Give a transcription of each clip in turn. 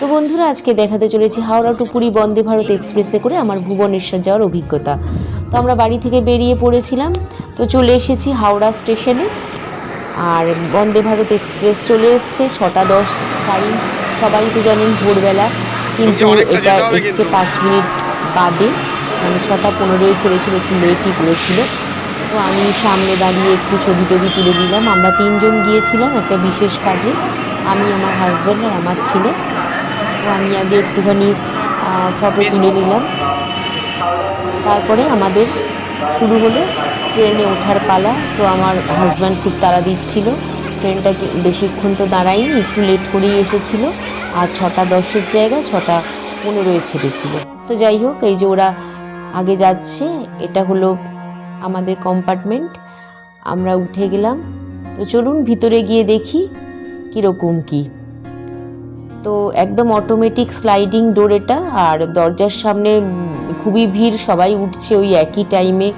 তো বন্ধুরা আজকে দেখাতে চলেছি হাওড়া টু পুরী বন্দে ভারত এক্সপ্রেসে করে আমার ভুবনেশ্বর যাওয়ার অভিজ্ঞতা। তো আমরা বাড়ি থেকে বেরিয়ে পড়েছিলাম তো চলে এসেছি হাওড়া স্টেশনে। আর বন্দে ভারত এক্সপ্রেস চলে এসছে ছটা দশ টাইম সবাই তো জানেন ভোরবেলা কিন্তু এটা এসছে পাঁচ মিনিট বাদে। মানে ছটা পনেরোই ছেড়েছিল একটু লেটই করেছিল তো আমি সামনে দাঁড়িয়ে একটু ছবি টবি তুলে দিলাম আমরা তিনজন গিয়েছিলাম একটা বিশেষ কাজে আমি আমার হাজব্যান্ড আর আমার ছেলে। তো আমি আগে একটুখানি ফটো তুলে নিলাম। তারপরে আমাদের শুরু হলো ট্রেনে ওঠার পালা। তো আমার হাজব্যান্ড খুব তাড়া দিচ্ছিল ট্রেনটা কি- বেশিক্ষণ তো দাঁড়ায়নি একটু লেট করেই এসেছিল। আর ছটা দশের জায়গায় ছটা পনেরোয় ছেড়েছিল। তো যাই হোক এই যে ওরা আগে যাচ্ছে এটা হলো আমাদের কম্পার্টমেন্ট আমরা উঠে গেলাম। তো চলুন ভিতরে গিয়ে দেখি কীরকম কী। তো একদম অটোমেটিক স্লাইডিং ডোর এটা, আর দরজার সামনে খুবই ভিড়, সবাই উঠছে ওই একই টাইমে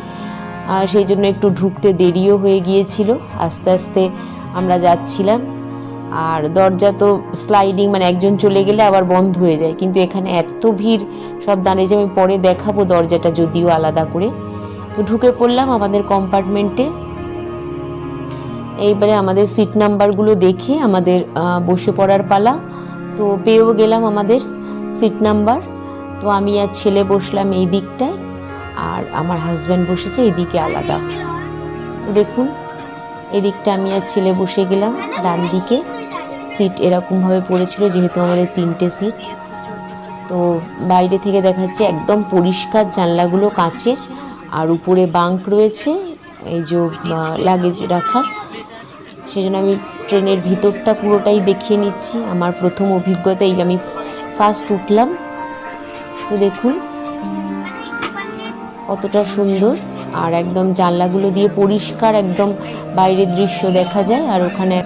সেই জন্য একটু ঢুকতে দেরিও হয়ে গিয়েছিল, আস্তে আস্তে আমরা যাচ্ছিলাম। আর দরজা তো স্লাইডিং মানে একজন চলে গেলে আবার বন্ধ হয়ে যায়। কিন্তু এখানে এত ভিড়, সব দাঁড়িয়ে যে আমি পরে দেখাবো দরজাটা যদিও আলাদা করে। তো ঢুকে পড়লাম আমাদের কম্পার্টমেন্টে এইবারে আমাদের সিট নাম্বারগুলো দেখে আমাদের বসে পড়ার পালা। তো পেয়েও গেলাম আমাদের সিট নাম্বার তো আমি আর ছেলে বসলাম এই দিকটায়, আর আমার হাজব্যান্ড বসেছে এদিকে আলাদা। তো দেখুন, এদিকটা আমি আর ছেলে বসে গেলাম, ডান দিকে। সিট এরকমভাবে পড়েছিল, যেহেতু আমাদের তিনটে সিট তো বাইরে থেকে দেখাচ্ছে একদম পরিষ্কার জানলাগুলো কাঁচের, আর উপরে বাঙ্ক রয়েছে, এই যে লাগেজ রাখার। সেই জন্য আমি ট্রেনের ভিতরটা পুরোটাই দেখিয়ে নিচ্ছি। আমার প্রথম অভিজ্ঞতা এই আমি ফার্স্ট উঠলাম। তো দেখুন, কতটা সুন্দর। আর একদম জানলাগুলো দিয়ে পরিষ্কার একদম বাইরের দৃশ্য দেখা যায়। আর ওখানে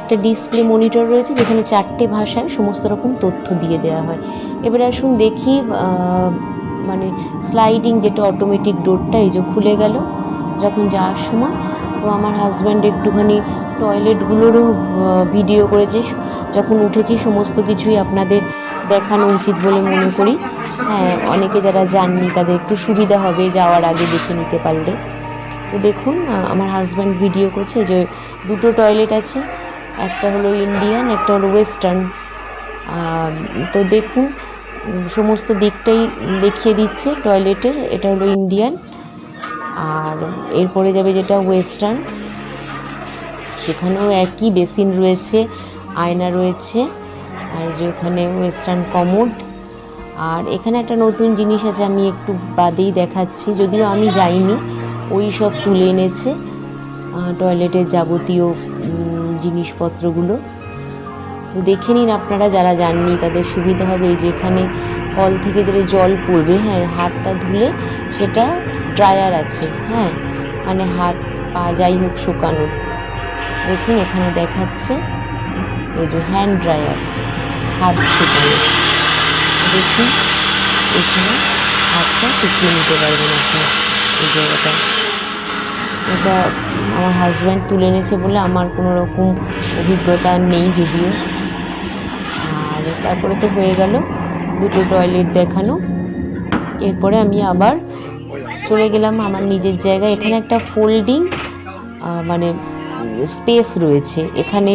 একটা ডিসপ্লে মনিটর রয়েছে, যেখানে চারটে ভাষায় সমস্ত রকম তথ্য দিয়ে দেওয়া হয়। এবারে আসুন দেখি মানে স্লাইডিং যেটা অটোমেটিক ডোরটা এই যে খুলে গেল। যখন যাওয়ার সময় তো আমার হাজব্যান্ড একটুখানি টয়লেটগুলোরও ভিডিও করেছে। যখন উঠেছি, সমস্ত কিছুই আপনাদের দেখানো উচিত বলে মনে করি। হ্যাঁ অনেকে যারা যাননি, তাদের একটু সুবিধা হবে যাওয়ার আগে দেখে নিতে পারলে। তো দেখুন আমার হাজব্যান্ড ভিডিও করছে যে, দুটো টয়লেট আছে, একটা হলো ইন্ডিয়ান একটা হলো ওয়েস্টার্ন তো দেখুন সমস্ত দিকটাই দেখিয়ে দিচ্ছে টয়লেটের এটা হলো ইন্ডিয়ান আর এরপরে যাবে যেটা ওয়েস্টার্ন সেখানেও একই বেসিন রয়েছে, আয়না রয়েছে, আর যে ওখানে ওয়েস্টার্ন কমোড আর এখানে একটা নতুন জিনিস আছে, আমি একটু বাদেই দেখাচ্ছি, যদিও আমি যাইনি, ওই সব তুলে এনেছে টয়লেটের যাবতীয় জিনিসপত্রগুলো। তো দেখে নিন আপনারা যারা যাননি, তাদের সুবিধা হবে, এই যে এখানে কল থেকে যেটা জল পড়বে হ্যাঁ হাতটা ধুলে সেটা ড্রায়ার আছে হ্যাঁ মানে হাত পা যাই হোক শুকানোর। দেখুন, এখানে দেখাচ্ছে এই যে হ্যান্ড ড্রায়ার হাত শুকানো দেখুন, এখানে হাতটা শুকিয়ে নিতে পারবেন আপনি এই জায়গাটা। এটা আমার হাজব্যান্ড তুলে এনেছে বলে আমার কোনো রকম অভিজ্ঞতা নেই যদিও। আর তারপরে তো হয়ে গেল দুটো টয়লেট দেখানো। এরপরে আমি আবার চলে গেলাম আমার নিজের জায়গায়। এখানে একটা ফোল্ডিং মানে স্পেস রয়েছে। এখানে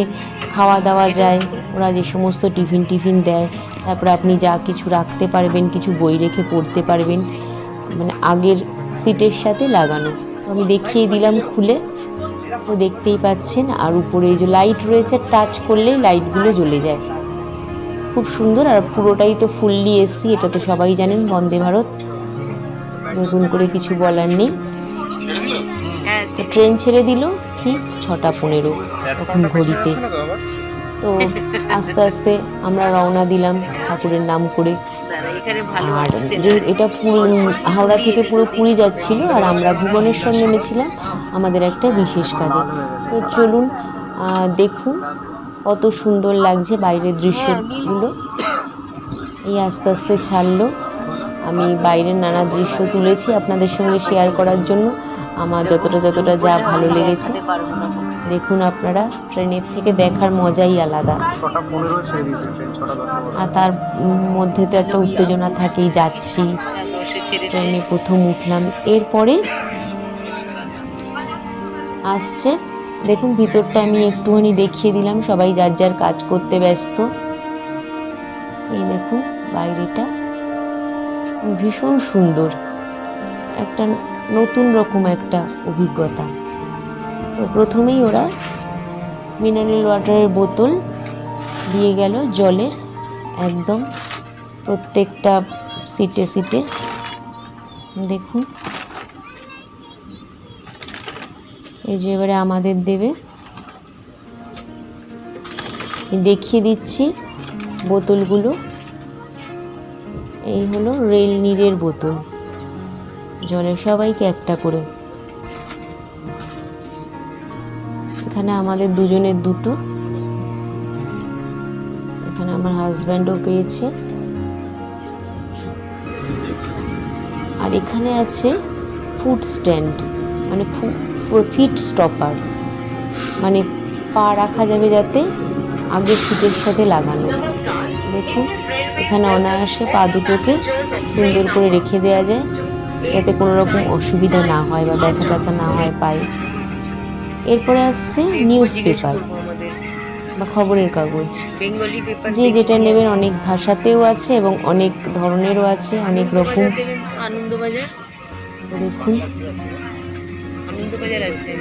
খাওয়া দাওয়া যায়, ওরা যে সমস্ত টিফিন টিফিন দেয়। তারপরে আপনি যা কিছু রাখতে পারবেন, কিছু বই রেখে পড়তে পারবেন। মানে আগের সিটের সাথে লাগানো। আমি দেখিয়ে দিলাম খুলে। তো দেখতেই পাচ্ছেন, আর উপরে এই যে লাইট রয়েছে টাচ করলেই লাইটগুলো জ্বলে যায়। খুব সুন্দর আর পুরোটাই তো ফুললি এসি এটা তো সবাই জানেন, বন্দে ভারত। নতুন করে কিছু বলার নেই। তো ট্রেন ছেড়ে দিল ঠিক ছটা পনেরো তখন ঘড়িতে। তো আস্তে আস্তে আমরা রওনা দিলাম ঠাকুরের নাম করে। আর যে এটা পুরো হাওড়া থেকে পুরো পুরী যাচ্ছিল আর আমরা ভুবনেশ্বর নেমেছিলাম, আমাদের একটা বিশেষ কাজে। তো চলুন দেখুন কত সুন্দর লাগছে বাইরের দৃশ্যগুলো। এই আস্তে আস্তে ছাড়লো। আমি বাইরের নানা দৃশ্য তুলেছি আপনাদের সঙ্গে শেয়ার করার জন্য। আমার যতটা যতটা যা ভালো লেগেছে। দেখুন আপনারা ট্রেনের থেকে দেখার মজাই আলাদা। আর তার মধ্যে তো একটা উত্তেজনা থাকেই যাচ্ছি। ট্রেনে প্রথম উঠলাম। এরপরে আসছে দেখুন, ভিতরটা আমি একটুখানি দেখিয়ে দিলাম। সবাই যার যার কাজ করতে ব্যস্ত। এই দেখুন, বাইরেটা ভীষণ সুন্দর। একটা নতুন রকম একটা অভিজ্ঞতা। তো প্রথমেই ওরা মিনারেল ওয়াটারের বোতল দিয়ে গেল জলের একদম প্রত্যেকটা সিটে সিটে। দেখুন। এই যে এবারে আমাদের দেবে। দেখিয়ে দিচ্ছি বোতলগুলো। এই হলো রেল নীরের বোতল। জলের সবাইকে একটা করে। এখানে আমাদের দুজনের দুটো। এখানে আমার হাজব্যান্ডও পেয়েছে। আর এখানে আছে ফুড স্ট্যান্ড মানে ফিট স্টপার মানে পা রাখা যাবে যাতে আগে ফিটের সাথে লাগানো। দেখুন এখানে অনায়াসে পা দুটোকে সুন্দর করে রেখে দেওয়া যায় যাতে কোনো রকম অসুবিধা না হয় বা ব্যথা ট্যাথা না হয় পায়ে। এরপরে আসছে নিউজ পেপার বা খবরের কাগজ। যে যেটা নেবেন অনেক ভাষাতেও আছে এবং অনেক ধরনেরও আছে অনেক রকম। আনন্দবাজার। দেখুন। আনন্দবাজার আছে।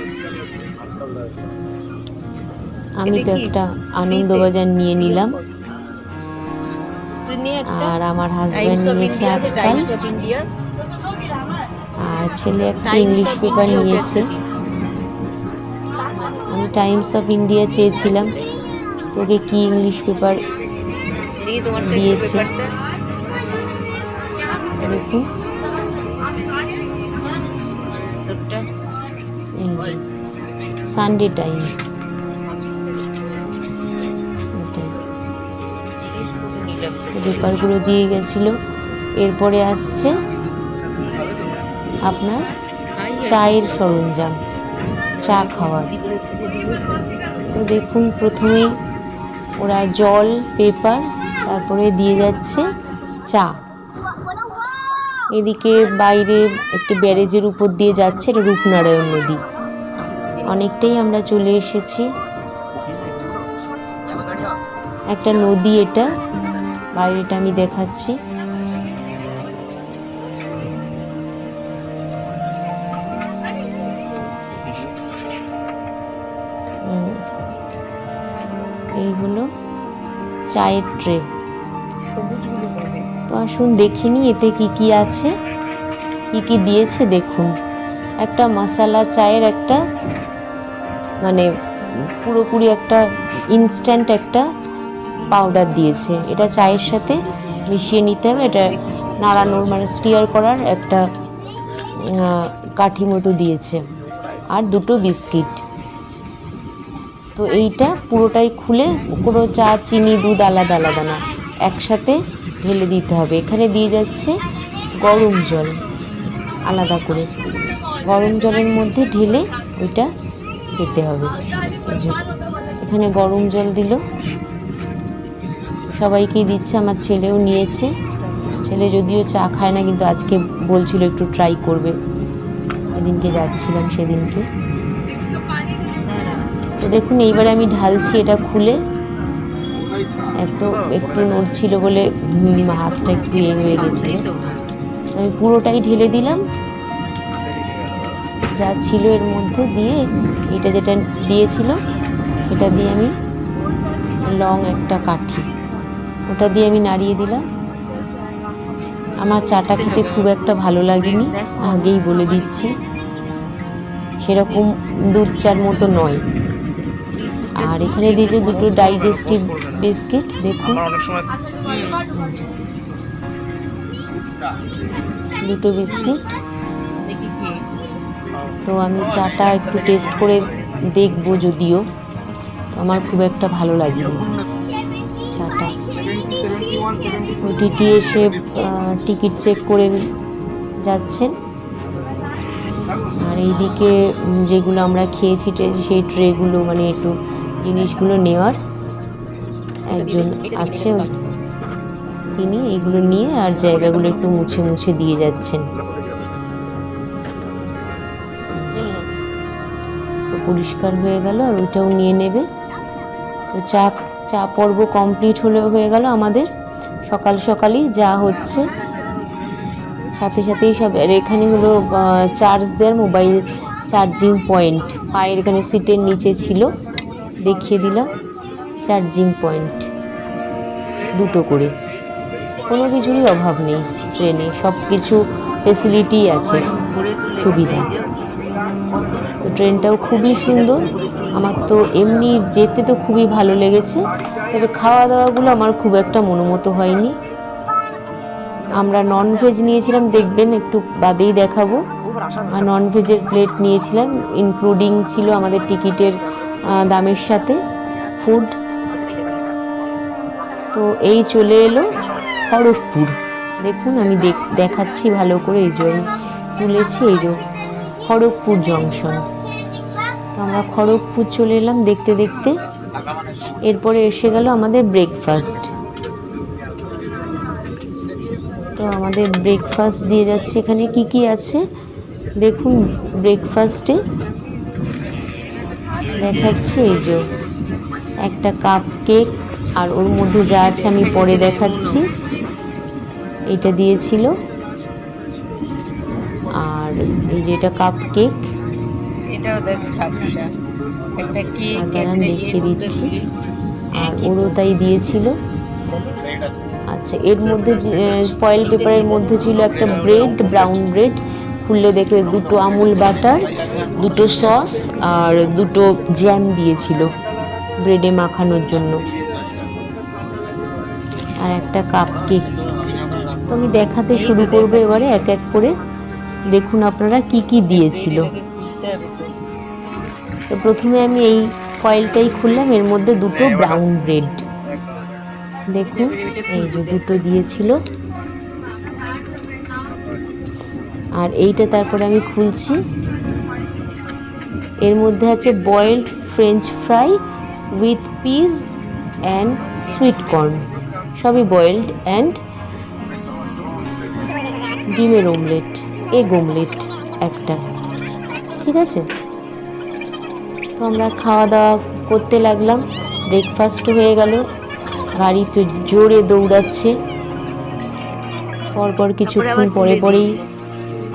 আমি তো? একটা আনন্দবাজার নিয়ে নিলাম। আর আমার হাজব্যান্ড নিয়েছে আজকাল। আর ছেলে একটা ইংলিশ পেপার নিয়েছে। আমি টাইমস অফ ইন্ডিয়া চেয়েছিলাম। তোকে কি ইংলিশ পেপার দিয়েছে। দেখুন। সানডে টাইমস পেপারগুলো দিয়ে গেছিল। এরপরে আসছে আপনার চায়ের সরঞ্জাম, চা খাওয়ার। তো দেখুন প্রথমেই ওরা জল, পেপার, তারপরে দিয়ে যাচ্ছে চা। এদিকে বাইরে একটি ব্যারেজের উপর দিয়ে যাচ্ছে, এটা রূপনারায়ণ নদী। অনেকটাই আমরা চলে এসেছি। একটা নদী এটা, বাইরেটা আমি দেখাচ্ছি। এই হলো চায়ের ট্রে। তো আসুন দেখে নিই এতে কি কি আছে, কি কি দিয়েছে দেখুন। একটা মশালা চায়ের একটা মানে পুরোপুরি একটা ইনস্ট্যান্ট একটা পাউডার দিয়েছে। এটা চায়ের সাথে মিশিয়ে নিতে হবে। এটা নাড়ানোর মানে স্টিয়ার করার একটা কাঠি মতো দিয়েছে। আর দুটো বিস্কিট। তো এইটা পুরোটাই খুলে কোনো চা, চিনি, দুধ আলাদা আলাদা না, একসাথে ঢেলে দিতে হবে। এখানে দিয়ে যাচ্ছে গরম জল, আলাদা করে। গরম জলের মধ্যে ঢেলে ওইটা খেতে হবে। এখানে গরম জল দিল। সবাইকেই দিচ্ছে, আমার ছেলেও নিয়েছে। ছেলে যদিও চা খায় না, কিন্তু আজকে বলছিল একটু ট্রাই করবে। এদিনকে যাচ্ছিলাম সেদিনকে। তো দেখুন, এইবারে আমি ঢালছি এটা খুলে। এত একটু নড়ছিল বলে হাতটা একটু ইয়ে হয়ে গেছিল। আমি পুরোটাই ঢেলে দিলাম। যা ছিল এর মধ্যে দিয়ে এটা যেটা দিয়েছিল সেটা দিয়ে আমি লং একটা কাঠি। ওটা দিয়ে আমি নাড়িয়ে দিলাম। আমার চাটা খেতে খুব একটা ভালো লাগেনি আগেই বলে দিচ্ছি। সেরকম দুধ চার মতো নয়। আর এখানে দিয়েছে দুটো ডাইজেস্টিভ বিস্কিট দেখুন। দুটো বিস্কিট তো আমি চাটা একটু টেস্ট করে দেখব যদিও। আমার খুব একটা ভালো লাগেনি চাটা। টিটি এসে টিকিট চেক করে যাচ্ছেন। আর এইদিকে যেগুলো আমরা খেয়েছি সেই ট্রেগুলো মানে একটু জিনিসগুলো নেওয়ার একজন আছে। তিনি এইগুলো নিয়ে আর জায়গাগুলো একটু মুছে মুছে দিয়ে যাচ্ছেন। পরিষ্কার হয়ে গেল আর ওইটাও নিয়ে নেবে। তো চা চা পর্ব কমপ্লিট হলে, হয়ে গেল আমাদের। সকাল সকালই যা হচ্ছে। সাথে সাথেই সব, আর এখানে হলো চার্জ দেওয়ার মোবাইল চার্জিং পয়েন্ট পায়ের এখানে সিটের নিচে ছিল। দেখিয়ে দিলাম। চার্জিং পয়েন্ট দুটো করে। কোনো কিছুরই অভাব নেই। ট্রেনে সব কিছু ফেসিলিটি আছে। সুবিধা। তো ট্রেনটাও খুবই সুন্দর। আমার তো এমনি যেতে তো খুবই ভালো লেগেছে। তবে খাওয়া দাওয়াগুলো আমার খুব একটা মনোমতো হয়নি। আমরা নন ভেজ নিয়েছিলাম দেখবেন একটু বাদেই দেখাবো। আর নন ভেজের প্লেট নিয়েছিলাম ইনক্লুডিং ছিল আমাদের টিকিটের দামের সাথে ফুড তো এই চলে এলো। খড়গপুর দেখুন আমি দেখ- দেখাচ্ছি ভালো করে এই যে আমি তুলেছি এই যে খড়গপুর জংশন। তো আমরা খড়গপুর চলে এলাম দেখতে দেখতে। এরপরে এসে গেল আমাদের ব্রেকফাস্ট তো আমাদের ব্রেকফাস্ট দিয়ে যাচ্ছে। এখানে কি কি আছে? দেখুন ব্রেকফাস্টে দেখাচ্ছে এই যে একটা কাপ কেক আর ওর মধ্যে যা আছে আমি পরে দেখাচ্ছি। এটা দিয়েছিল এই যে এটা কাপ কেক এটাও দেখ ঝাপসা একটা কেক একটা দেখিয়ে ইয়ে দিচ্ছি। আর ওরও তাই দিয়েছিল। আচ্ছা এর মধ্যে ফয়েল পেপারের মধ্যে ছিল একটা ব্রেড ব্রাউন ব্রেড খুললে দেখে দুটো আমুল বাটার দুটো সস আর দুটো জ্যাম দিয়েছিল ব্রেডে মাখানোর জন্য। আর একটা কাপ কেক তো আমি দেখাতে শুরু করব এবারে এক এক করে। দেখুন আপনারা কি কি দিয়েছিল। তো। প্রথমে আমি এই ফয়েলটাই খুললাম, এর মধ্যে দুটো ব্রাউন ব্রেড দেখুন, এই যে দুটো দিয়েছিল। আর এইটা তারপরে আমি খুলছি। এর মধ্যে আছে boiled French fry with peas and sweet corn সবই বয়েলড অ্যান্ড ডিমের ওমলেট এগ ওমলেট একটা। ঠিক আছে? তো আমরা খাওয়া দাওয়া করতে লাগলাম। ব্রেকফাস্ট হয়ে গেল। গাড়ি তো জোরে দৌড়াচ্ছে। পরপর কিছুক্ষণ পরে পরেই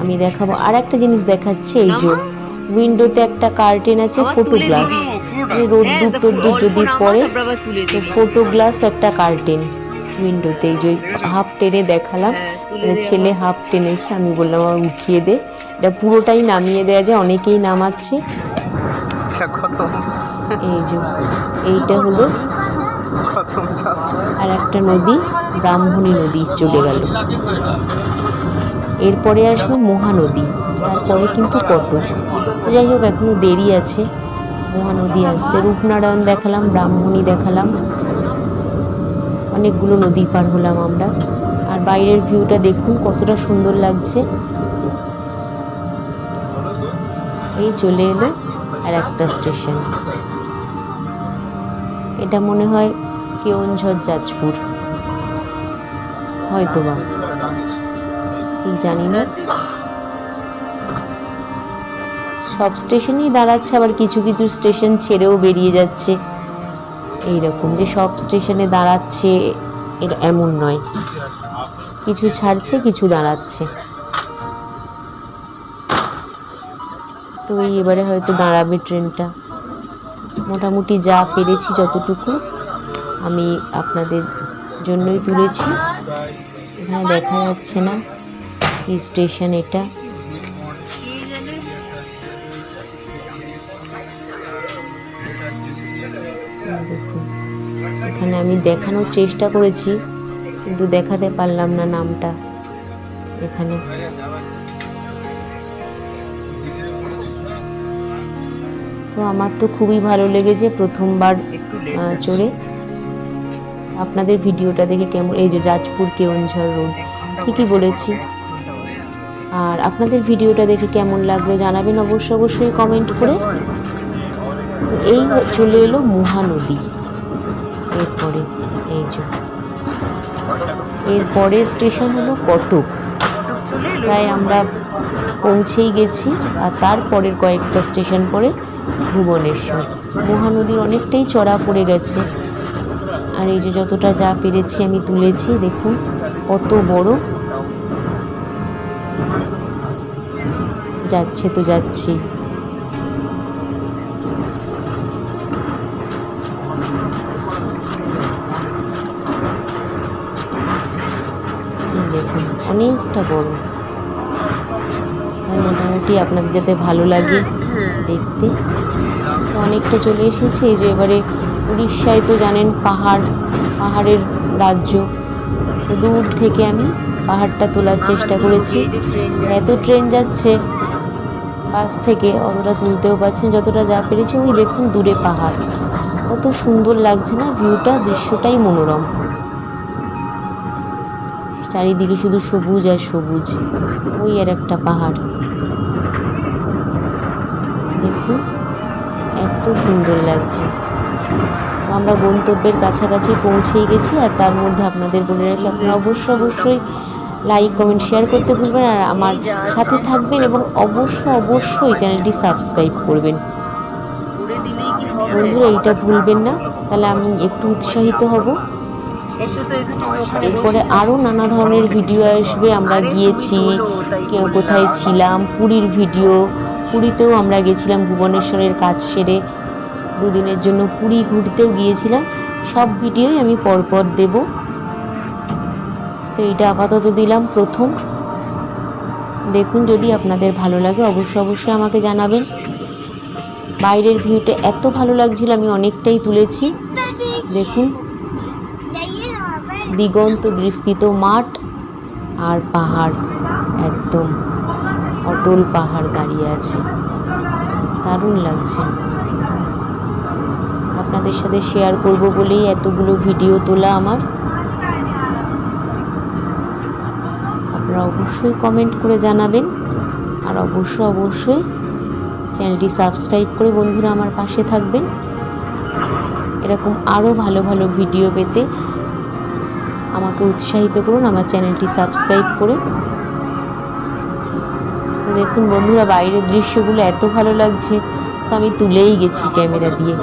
আমি দেখাবো। আর একটা জিনিস দেখাচ্ছে এই যে উইন্ডোতে একটা কার্টেন আছে ফটো গ্লাস রোদ্দুর টোদ্দুর যদি পড়ে তো। ফটো গ্লাস একটা কার্টেন উইন্ডোতে এই যে হাফ টেনে দেখালাম হ্যাঁ, মানে ছেলে হাফ টেনেছে আমি বললাম আমার উঠিয়ে দে। এটা পুরোটাই নামিয়ে দেওয়া যায় অনেকেই নামাচ্ছে। আচ্ছা এই যে এইটা হলো আর একটা নদী ব্রাহ্মণী নদী চলে গেল। এরপরে আসবে মহানদী তারপরে কিন্তু কটক। যাই হোক এখনও দেরি আছে। মহানদী আসতে রূপনারায়ণ দেখালাম ব্রাহ্মণী দেখালাম। অনেকগুলো নদী পার হলাম আমরা। আর বাইরের ভিউটা দেখুন কতটা সুন্দর লাগছে। এই চলে এলো আর একটা স্টেশন এটা মনে হয় কেওনঝড় যাজপুর। হয়তো বা ঠিক জানি না। সব স্টেশনেই দাঁড়াচ্ছে, আবার কিছু কিছু স্টেশন ছেড়েও বেরিয়ে যাচ্ছে। এইরকম যে সব স্টেশনে দাঁড়াচ্ছে, এটা এমন নয়। কিছু ছাড়ছে, কিছু দাঁড়াচ্ছে। তো এই এবারে হয়তো দাঁড়াবে ট্রেনটা। মোটামুটি যা পেরেছি যতটুকু আমি আপনাদের জন্যই তুলেছি। এখানে দেখা যাচ্ছে না কি স্টেশন এটা। আমি দেখানোর চেষ্টা করেছি কিন্তু দেখাতে পারলাম না নামটা এখানে। তো আমার তো খুবই ভালো লেগেছে প্রথমবার চড়ে। আপনাদের ভিডিওটা দেখে কেমন এই যে যাজপুর কেওনঝড় রোড ঠিকই বলেছি। আর আপনাদের ভিডিওটা দেখে কেমন লাগল জানাবেন অবশ্যই অবশ্যই কমেন্ট করে। তো এই চলে এলো মহানদী। এরপরে এই যে। এরপরে স্টেশন হলো কটক। প্রায় আমরা পৌঁছেই গেছি আর তারপরের কয়েকটা স্টেশন পরে ভুবনেশ্বর। মহানদীর অনেকটাই চড়া পড়ে গেছে। আর এই যে যতটা যা পেরেছি আমি তুলেছি, দেখুন, কত বড়। যাচ্ছে তো যাচ্ছি অনেকটা বড় তাই মোটামুটি আপনাদের যাতে ভালো লাগে দেখতে। তো অনেকটা চলে এসেছে এই যে এবারে উড়িষ্যায় তো জানেন পাহাড় পাহাড়ের রাজ্য। তো দূর থেকে আমি পাহাড়টা তোলার চেষ্টা করেছি। এত ট্রেন যাচ্ছে পাশ থেকে অতটা তুলতেও পারছেন যতটা যা পেরেছি। ওই দেখুন দূরে পাহাড়। কত সুন্দর লাগছে না ভিউটা দৃশ্যটাই মনোরম। চারিদিকে শুধু সবুজ আর সবুজ, ওই আর একটা পাহাড়। দেখুন, এত সুন্দর লাগছে। তো আমরা গন্তব্যের কাছাকাছি পৌঁছেই গেছি, আর তার মধ্যে আপনাদের বলে রাখি, আপনারা অবশ্যই অবশ্যই লাইক কমেন্ট শেয়ার করতে ভুলবেন আর আমার সাথে থাকবেন এবং অবশ্যই অবশ্যই চ্যানেলটি সাবস্ক্রাইব করবেন। বন্ধুরা, এইটা ভুলবেন না, তাহলে আমি একটু উৎসাহিত হব। এরপরে আরও নানা ধরনের ভিডিও আসবে আমরা গিয়েছি কেউ কোথায় ছিলাম পুরীর ভিডিও পুরীতেও আমরা গেছিলাম ভুবনেশ্বরের কাজ সেরে দুদিনের জন্য পুরী ঘুরতেও গিয়েছিলাম। সব ভিডিওই আমি পরপর দেব। তো এটা আপাতত দিলাম প্রথম। দেখুন যদি আপনাদের ভালো লাগে অবশ্যই অবশ্যই আমাকে জানাবেন। বাইরের ভিউটা এত ভালো লাগছিল আমি অনেকটাই তুলেছি। দেখুন। দিগন্ত বিস্তৃত মাঠ আর পাহাড় একদম অটল পাহাড় দাঁড়িয়ে আছে। দারুণ লাগছে। আপনাদের সাথে শেয়ার করব বলেই এতগুলো ভিডিও তোলা আমার। আপনারা অবশ্যই কমেন্ট করে জানাবেন। আর অবশ্যই অবশ্যই চ্যানেলটি সাবস্ক্রাইব করে বন্ধুরা আমার পাশে থাকবেন। এরকম আরও ভালো ভালো ভিডিও পেতে আমাকে উৎসাহিত করুন, আমার চ্যানেলটি সাবস্ক্রাইব করে। তো দেখুন বন্ধুরা, বাইরের দৃশ্যগুলো এত ভালো লাগছে, তো আমি তুলেই গেছি ক্যামেরা দিয়ে।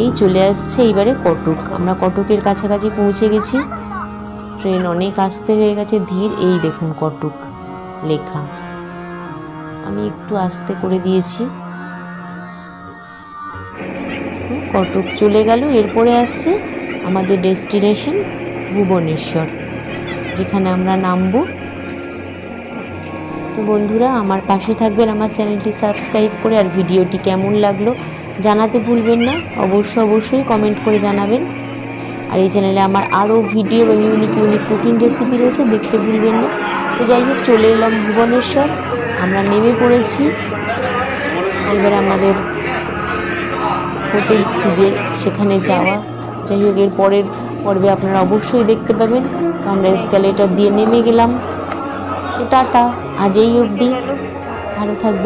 এই চলে আসছে এইবারে কটক। আমরা কটকের কাছাকাছি পৌঁছে গেছি। ট্রেন অনেক আসতে হয়ে গেছে, ধীর। এই দেখুন কটক লেখা। আমি একটু আস্তে করে দিয়েছি। কটক চলে গেল, এরপরে আসছে আমাদের ডেস্টিনেশন ভুবনেশ্বর, যেখানে আমরা নামবো। তো বন্ধুরা, আমার পাশে থাকবেন, আমার চ্যানেলটি সাবস্ক্রাইব করে, আর ভিডিওটি কেমন লাগল জানাতে ভুলবেন না। অবশ্যই অবশ্যই কমেন্ট করে জানাবেন। আর এই চ্যানেলে আমার আরও ভিডিও এবং ইউনিক ইউনিক কুকিং রেসিপি রয়েছে, দেখতে ভুলবেন না। তো যাই হোক, চলে এলাম ভুবনেশ্বর। আমরা নেমে পড়েছি। এবার আমাদের হোটেল খুঁজে সেখানে যাওয়া যাই হোক, এর পরের পর্বে আপনারা অবশ্যই দেখতে পাবেন। তো আমরা এসকালেটার দিয়ে নেমে গেলাম। তো টাটা, আজ এই অবধি। ভালো থাকবে